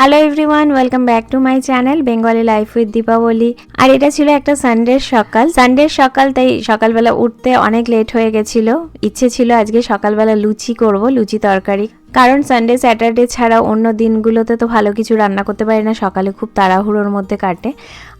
Hello everyone welcome back to my channel Bengali life with Deepabali আর এটা ছিল একটা Sunday সকাল। সানডে সকাল, তাই সকালবেলা উঠতে অনেক লেট হয়ে গেছিল। ইচ্ছে ছিল আজকে সকালবেলা লুচি করব, লুচি তরকারি। কারণ সানডে স্যাটারডে ছাড়া অন্য দিনগুলোতে তো ভালো কিছু রান্না করতে পারি না, সকালে খুব তাড়াহুড়োর মধ্যে কাটে।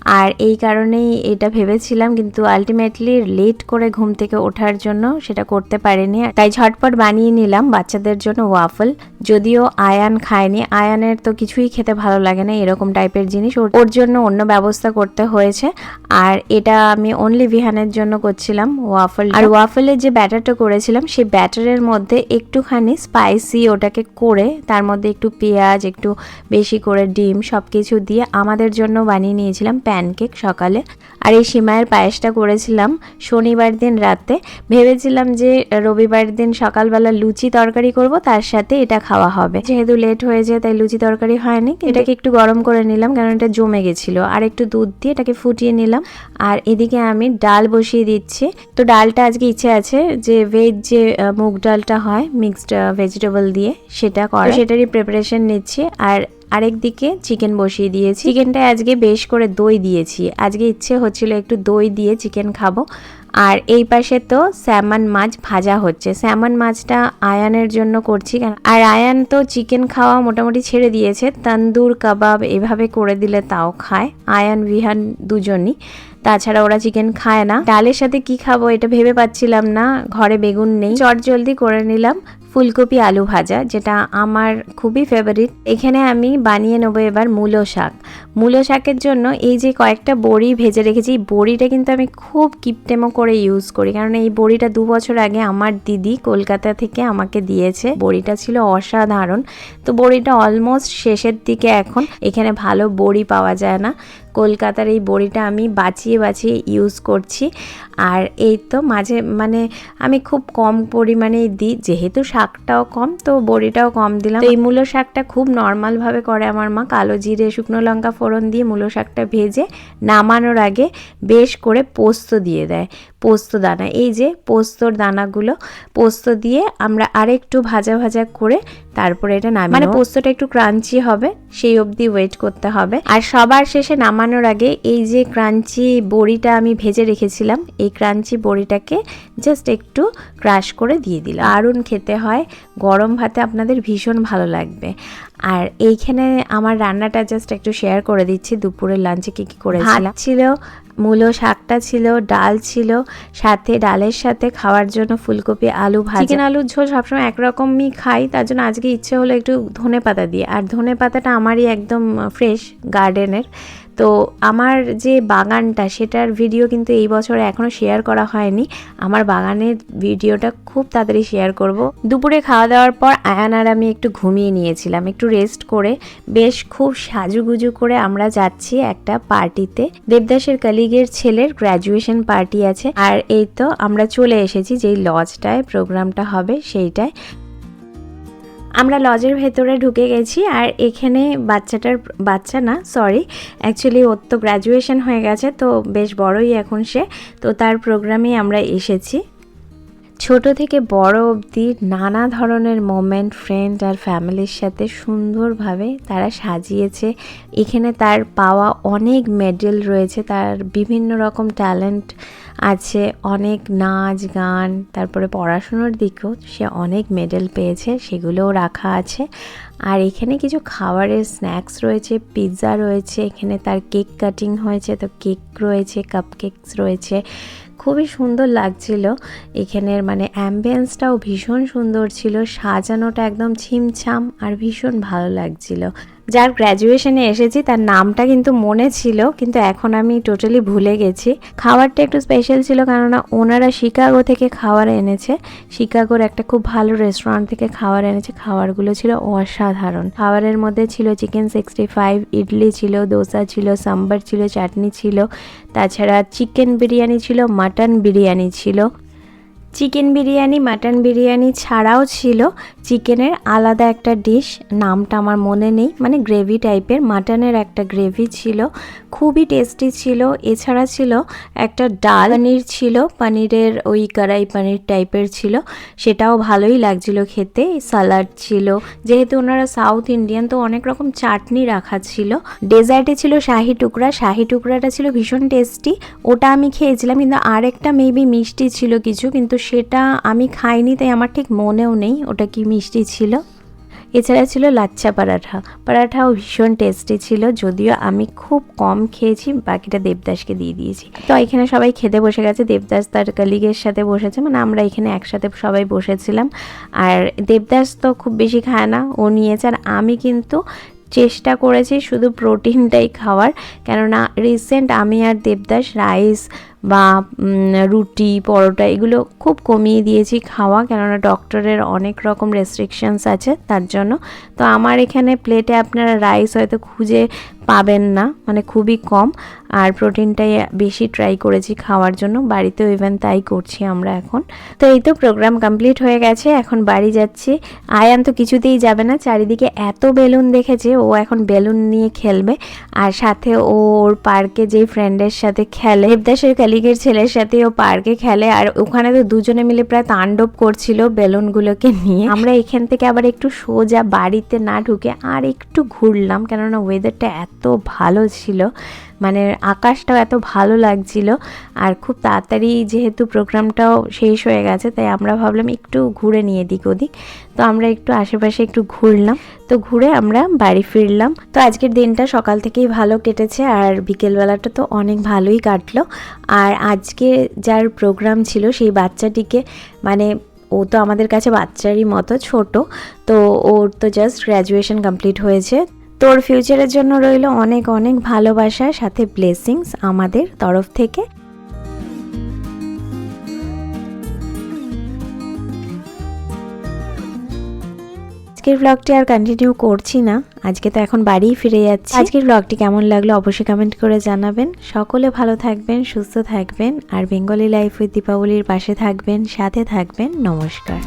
আর এই কারণেই এটা ভেবেছিলাম, কিন্তু আলটিমেটলি লেট করে ঘুম থেকে ওঠার জন্য সেটা করতে পারিনি। তাই ঝটপট বানিয়ে নিলাম বাচ্চাদের জন্য ওয়াফল যদিও আয়ান খায়নি, আয়ানের তো কিছুই খেতে ভালো লাগে না, এরকম টাইপের জিনিস। ওর- জন্য অন্য ব্যবস্থা করতে হয়েছে। আর এটা আমি অনলি বিহানের জন্য করছিলাম ওয়াফল আর ওয়াফলের যে ব্যাটারটা করেছিলাম, সেই ব্যাটারের মধ্যে একটুখানি স্পাইসি ওটাকে করে, তার মধ্যে একটু পেঁয়াজ, একটু বেশি করে ডিম সব কিছু দিয়ে আমাদের জন্য বানিয়ে নিয়েছিলাম। প্যানকেক সকালে। আর এই সিমাইয়ের পায়েসটা করেছিলাম শনিবার দিন রাতে। ভেবেছিলাম যে রবিবার দিন সকালবেলা লুচি তরকারি করব তার সাথে এটা খাওয়া হবে। যেহেতু লেট হয়েছে তাই লুচি তরকারি হয়নি। এটাকে একটু গরম করে নিলাম কারণ এটা জমে গেছিল। আর একটু দুধ দিয়ে এটাকে ফুটিয়ে নিলাম। আর এদিকে আমি ডাল বসিয়ে দিচ্ছি। তো ডালটা আজকে ইচ্ছে আছে যে ভেজ যে মুগ ডালটা হয় মিক্সড ভেজিটেবল দিয়ে সেটা করা সেটারই প্রিপারেশন নিচ্ছি। আর আরেক দিকে চিকেন বসিয়ে দিয়েছি। চিকেনটা আজকে বেশ করে দই দিয়েছি। আজকে ইচ্ছে হচ্ছিল একটু দই দিয়ে চিকেন খাব। আর এই পাশে তো স্যামন মাছ ভাজা হচ্ছে। স্যামন মাছটা আয়ানের জন্য করছি আর আয়ান তো চিকেন খাওয়া মোটামুটি ছেড়ে দিয়েছে। তন্দুর, কাবাব এভাবে করে দিলে তাও খায়। আয়ান বিহান দুজনই। তাছাড়া ওরা চিকেন খায় না। ডালের সাথে কি খাব এটা ভেবে পাচ্ছিলাম না। ঘরে বেগুন নেই। চট জলদি করে নিলাম। ফুলকপি আলু ভাজা, যেটা আমার খুবই ফেভারিট এখানে আমি বানিয়ে নেব এবার মূলো শাক। মূলো শাকের জন্য এই যে কয়েকটা বড়ি ভেজে রেখেছি, এই বড়িটা কিন্তু আমি খুব কিপটেমো করে ইউজ করি। কারণ এই বড়িটা দু বছর আগে আমার দিদি কলকাতা থেকে আমাকে দিয়েছে। বড়িটা ছিল অসাধারণ। তো বড়িটা অলমোস্ট শেষের দিকে এখন। এখানে ভালো বড়ি পাওয়া যায় না। কলকাতার এই বড়িটা আমি বাঁচিয়ে বাঁচিয়ে ইউজ করছি। আর এই তো মাঝে মানে আমি খুব কম পরিমাণেই দিই যেহেতু শাকটাও কম তো বড়িটাও কম দিলাম। এই মূলো শাকটা খুব নর্মালভাবে করে আমার মা কালো জিরে শুকনো লঙ্কা ফোড়ন দিয়ে মূলো শাকটা ভেজে নামানোর আগে বেশ করে পোস্ত দিয়ে দেয় পোস্ত দানা। এই যে পোস্তর দানাগুলো পোস্ত দিয়ে আমরা আরেকটু ভাজা ভাজা করে তারপরে এটা নামি মানে পোস্তটা একটু ক্রাঞ্চি হবে? সেই অবধি ওয়েট করতে হবে। আর সবার শেষে নামানোর আগে এই যে ক্রাঞ্চি বড়িটা আমি ভেজে রেখেছিলাম, এই ক্রাঞ্চি বড়িটাকে জাস্ট একটু ক্রাশ করে দিয়ে দিলাম। দারুণ খেতে হয়, গরম ভাতে আপনাদের ভীষণ ভালো লাগবে। আর এইখানে আমার রান্নাটা জাস্ট একটু শেয়ার করে দিচ্ছি। দুপুরের লাঞ্চে কি কি করেছিলাম? ছিল মূলো শাকটা ছিল ডাল ছিল সাথে ডালের সাথে খাওয়ার জন্য ফুলকপি আলু ভাজা। চিকেন আলুর ঝোল সবসময় একরকমই খাই তার জন্য আজকে ইচ্ছে হলো একটু ধনে পাতা দিয়ে। আর ধনে পাতাটা আমারই একদম ফ্রেশ গার্ডেনের তো আমার যে বাগানটা, সেটার ভিডিও কিন্তু এই বছর এখনও শেয়ার করা হয়নি। আমার বাগানের ভিডিওটা খুব তাড়াতাড়ি শেয়ার করব। দুপুরে খাওয়া দাওয়ার পর আয়ান আর আমি একটু ঘুমিয়ে নিয়েছিলাম, একটু রেস্ট করে। বেশ খুব সাজুগুজু করে আমরা যাচ্ছি একটা পার্টিতে দেবদাসের কালিগের ছেলের গ্র্যাজুয়েশন পার্টি আছে। আর এই তো আমরা চলে এসেছি, যেই লজটায় প্রোগ্রামটা হবে সেইটায়। আমরা লজের ভেতরে ঢুকে গেছি আর এখানে বাচ্চাটার, বাচ্চা না সরি অ্যাকচুয়ালি ওর তো গ্র্যাজুয়েশন হয়ে গেছে, তো বেশ বড়ই এখন সে, তো তার প্রোগ্রামে আমরা এসেছি। ছোট থেকে বড় অবধি নানা ধরনের মোমেন্ট ফ্রেন্ড আর ফ্যামিলির সাথে সুন্দরভাবে তারা সাজিয়েছে। এখানে তার পাওয়া অনেক মেডেল রয়েছে, তার বিভিন্ন রকম ট্যালেন্ট আছে, অনেক নাচ, গান, তারপরে পড়াশুনোর দিকেও সে অনেক মেডেল পেয়েছে, সেগুলোও রাখা আছে। আর এখানে কিছু খাবারের স্ন্যাক্স রয়েছে পিৎজা রয়েছে, এখানে তার কেক কাটিং হয়েছে, তো কেক রয়েছে কাপ কেকস রয়েছে। খুবই সুন্দর লাগছিল। এখানের মানে অ্যাম্বিয়েন্সটাও ভীষণ সুন্দর ছিল, সাজানোটা একদম ছিমছাম আর ভীষণ ভালো লাগছিল। যার গ্র্যাজুয়েশনে এসেছি, তার নামটা কিন্তু মনে ছিল, কিন্তু এখন আমি টোটালি ভুলে গেছি। খাবারটা একটু স্পেশাল ছিল কেননা ওনারা শিকাগো থেকে খাবার এনেছে। শিকাগোর একটা খুব ভালো রেস্টুরেন্ট থেকে খাবার এনেছে। খাবারগুলো ছিল অসাধারণ। খাবারের মধ্যে ছিল চিকেন সিক্সটি ফাইভ ইডলি ছিল, দোসা ছিল, সাম্বার ছিল, চাটনি ছিল, তাছাড়া চিকেন বিরিয়ানি ছিল মাটন বিরিয়ানি ছিল। চিকেন বিরিয়ানি মাটন বিরিয়ানি ছাড়াও ছিল। চিকেনের আলাদা একটা ডিশ নামটা আমার মনে নেই মানে গ্রেভি টাইপের মাটনের একটা গ্রেভি ছিল, খুবই টেস্টি ছিল, এছাড়া ছিল একটা ডাল পনির ছিল, পনিরের ওই কড়াই পনির টাইপের ছিল, সেটাও ভালোই লাগছিল খেতে সালাড ছিল, যেহেতু ওনারা সাউথ ইন্ডিয়ান তো অনেক রকম চাটনি রাখা ছিল ডেজার্টে ছিল শাহি টুকরা, শাহি টুকরাটা ছিল ভীষণ টেস্টি ওটা আমি খেয়েছিলাম, কিন্তু আরেকটা মেবি মিষ্টি ছিল কিছু, কিন্তু সেটা আমি খাইনি, তাই আমার ঠিক মনেও নেই, ওটা কি মিষ্টি ছিল। এছাড়া ছিল লাচ্চা পরাঠা। পরাঠাও ভীষণ টেস্টি ছিল, যদিও আমি খুব কম খেয়েছি, বাকিটা দেবদাসকে দিয়ে দিয়েছি। তো এখানে সবাই খেতে বসে গেছে, দেবদাস তার কলিগের সাথে বসেছে মানে আমরা এখানে একসাথে সবাই বসেছিলাম। আর দেবদাস তো খুব বেশি খায় না, ও নিয়েছে, আর আমি কিন্তু চেষ্টা করেছি শুধু প্রোটিনটাই খাওয়ার। কেননা রিসেন্ট আমি আর দেবদাস রাইস বা রুটি, পরোটা এগুলো খুব কমিয়ে দিয়েছি খাওয়া কেননা ডক্টরের অনেক রকম রেস্ট্রিকশনস আছে তার জন্য। তো আমার এখানে প্লেটে আপনারা রাইস হয়তো খুঁজে পাবেন না মানে খুবই কম। আর প্রোটিনটাই বেশি ট্রাই করেছি খাওয়ার জন্য, বাড়িতেও ইভেন তাই করছি আমরা এখন। তো এই তো প্রোগ্রাম কমপ্লিট হয়ে গেছে, এখন বাড়ি যাচ্ছি। আয়ান তো কিছুতেই যাবে না, চারিদিকে এত বেলুন দেখেছে, ও এখন বেলুন নিয়ে খেলবে। আর সাথে ও ওর পার্কে যেই ফ্রেন্ডের সাথে খেলে দেবদাসের কলিগের ছেলের সাথে ও পার্কে খেলে আর ওখানে তো দুজনে মিলে প্রায় তাণ্ডব করছিল বেলুনগুলোকে নিয়ে। আমরা এখান থেকে আবার একটু সোজা বাড়িতে না ঢুকে আর একটু ঘুরলাম কেননা ওয়েদারটা এত ভালো ছিল। মানে আকাশটাও এত ভালো লাগছিল। আর খুব তাড়াতাড়ি যেহেতু প্রোগ্রামটাও শেষ হয়ে গেছে, তাই আমরা ভাবলাম একটু ঘুরে নিয়ে এদিক ওদিক। তো আমরা একটু আশেপাশে একটু ঘুরলাম। তো ঘুরে আমরা বাড়ি ফিরলাম। তো আজকের দিনটা সকাল থেকেই ভালো কেটেছে, আর বিকেলবেলাটা তো অনেক ভালোই কাটলো। আর আজকে যার প্রোগ্রাম ছিল, সেই বাচ্চাটিকে মানে ও তো আমাদের কাছে বাচ্চারই মতো ছোট, তো ওর তো জাস্ট গ্র্যাজুয়েশন কমপ্লিট হয়েছে। তোর ফিউচারের জন্য রইল অনেক অনেক ভালোবাসা, সাথে ব্লেসিংস আমাদের তরফ থেকে। আজকের ব্লগটি আর কন্টিনিউ করছি না। আজকে তো এখন বাড়িই ফিরে যাচ্ছি। আজকের ব্লগটি কেমন লাগল অবশ্যই কমেন্ট করে জানাবেন। সকলে ভালো থাকবেন, সুস্থ থাকবেন, আর বেঙ্গলি লাইফ উইথ দীপাবলির পাশে থাকবেন, সাথে থাকবেন। নমস্কার।